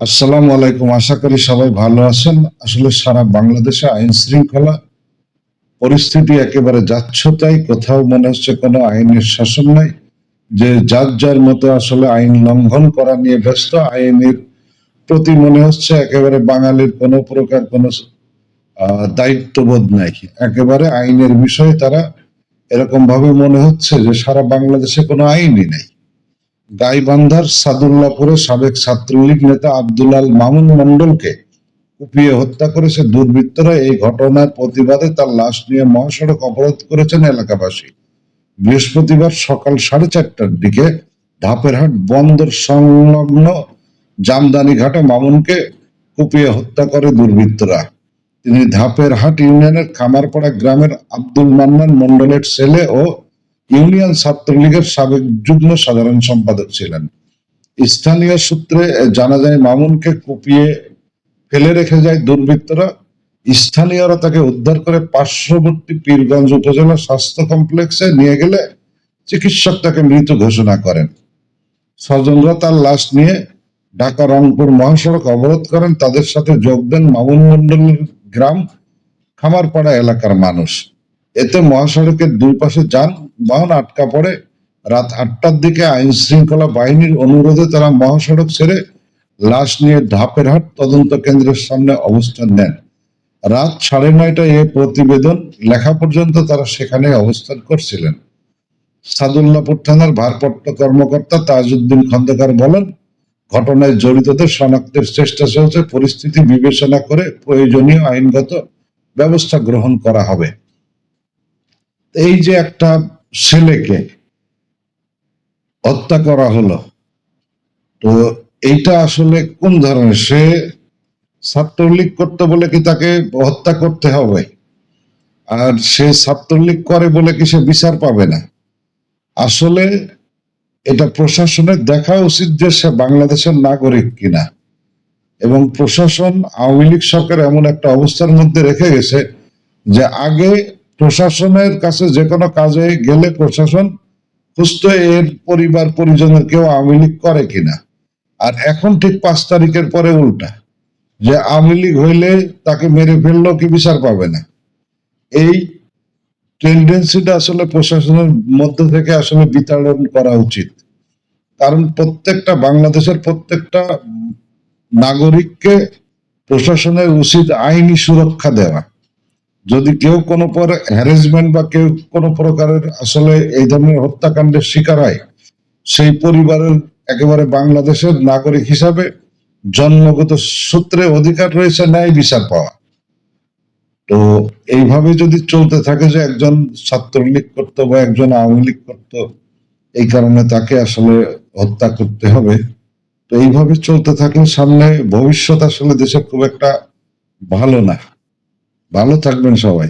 আসসালামু আলাইকুম। আশা করি সবাই ভালো আছেন। আসলে সারা বাংলাদেশে আইন শৃঙ্খলা পরিস্থিতি একেবারে যাচ্ছতাই। কোথাও মনে হচ্ছে কোনো আইনের শাসন নাই। যে যার যার মতো আসলে আইন লঙ্ঘন করা নিয়ে ব্যস্ত, আইনের প্রতি মনে হচ্ছে একেবারে বাঙালির কোনো প্রকার কোনো দায়িত্ববোধ নাই। একেবারে আইনের বিষয়ে তারা এরকম ভাবে মনে হচ্ছে যে সারা বাংলাদেশে কোনো আইনই নেই। গাইবান্ধার সাদুল্লাপুরে সাবেক ছাত্রলীগ নেতা আব্দুল আল মামুন মন্ডলকে কুপিয়ে হত্যা করেছে দুর্বৃত্তরা এই ঘটনার প্রতিবাদে তার লাশ নিয়ে মহাসড়ক অবরোধ করেছেন এলাকাবাসী। বৃহস্পতিবার সকাল সাড়ে চারটার দিকে ধাপেরহাট বন্দর সংলগ্ন জামদানি ঘাটে মামুনকে কুপিয়ে হত্যা করে দুর্বৃত্তরা। তিনি ধাপেরহাট ইউনিয়নের খামারপাড়া গ্রামের আব্দুল মান্নান মন্ডলের ছেলে ও ইউনিয়ন ছাত্রলীগের সাবেক যুগ্ম সাধারণ সম্পাদক ছিলেন। স্থানীয় সূত্রে জানা যায় মামুনকে কুপিয়ে ফেলে রেখে যায় দুর্বৃত্তরা। স্থানীয়রা তাকে উদ্ধার করে পার্শ্ববর্তী পীরগঞ্জ উপজেলা স্বাস্থ্য কমপ্লেক্সে নিয়ে গেলে চিকিৎসক তাকে মৃত ঘোষণা করেন। স্বজনরা তার লাশ নিয়ে ঢাকা রংপুর মহাসড়ক অবরোধ করেন। তাদের সাথে যোগ দেন মামুন মন্ডলের গ্রাম খামারপাড়া এলাকার মানুষ। এতে মহাসড়কের দুই পাশে যানবাহন আটকা পড়ে। রাত আটটার দিকে আইন শৃঙ্খলা বাহিনীর অনুরোধে তারা মহাসড়ক ছেড়ে লাশ নিয়ে ঢাপের হাট তদন্ত কেন্দ্রের সামনে অবস্থান নেন। রাত সাড়ে নয়টায় এ প্রতিবেদন লেখা পর্যন্ত তারা সেখানে অবস্থান করছিলেন। সাদুল্লাপুর থানার ভারপ্রাপ্ত কর্মকর্তা তাজউদ্দিন খন্দকার বলেন, ঘটনায় জড়িতদের শনাক্তের চেষ্টা চলছে, পরিস্থিতি বিবেচনা করে প্রয়োজনীয় আইনগত ব্যবস্থা গ্রহণ করা হবে। এই যে একটা ছেলেকে হত্যা করা হলো। তো এইটা আসলে কোন ধরনের? সে ছাত্রলীগ করতে বলে কি তাকে হত্যা করতে হবে? আর সে ছাত্রলীগ করে বলে কি সে বিচার পাবে না? আসলে এটা প্রশাসনের দেখা উচিত যে সে বাংলাদেশের নাগরিক কিনা। এবং প্রশাসন আওয়ামী লীগ সরকার এমন একটা অবস্থার মধ্যে রেখে গেছে যে আগে প্রশাসনের কাছে যে কোনো কাজে গেলে প্রশাসন সুস্থ এর পরিবার, পরিজনের কেউ আওয়ামী লীগ করে কিনা। আর এখন ঠিক পাঁচ তারিখের পরে উল্টা, যে আওয়ামী লীগ হইলে তাকে মেরে ফেললেও কি বিচার পাবে না? এই টেন্ডেন্সিটা আসলে প্রশাসনের মধ্যে থেকে আসলে বিতাড়ন করা উচিত। কারণ প্রত্যেকটা, বাংলাদেশের প্রত্যেকটা নাগরিককে প্রশাসনের উচিত আইনি সুরক্ষা দেওয়া। যদি কেউ কোনো পর হ্যারাসমেন্ট বা কেউ কোনো প্রকারের আসলে এই ধরনের হত্যাকাণ্ডের শিকার হয়, সেই পরিবারের একেবারে বাংলাদেশের নাগরিক হিসাবে জন্মগত সূত্রে অধিকার রয়েছে ন্যায় বিচার পাওয়া। তো এইভাবে যদি চলতে থাকে যে একজন ছাত্রলীগ করতো বা একজন আওয়ামী লীগ করতো, এই কারণে তাকে আসলে হত্যা করতে হবে। তো এইভাবে চলতে থাকলে সামনে ভবিষ্যৎ আসলে দেশের খুব একটা ভালো না। ভালো থাকবেন সবাই।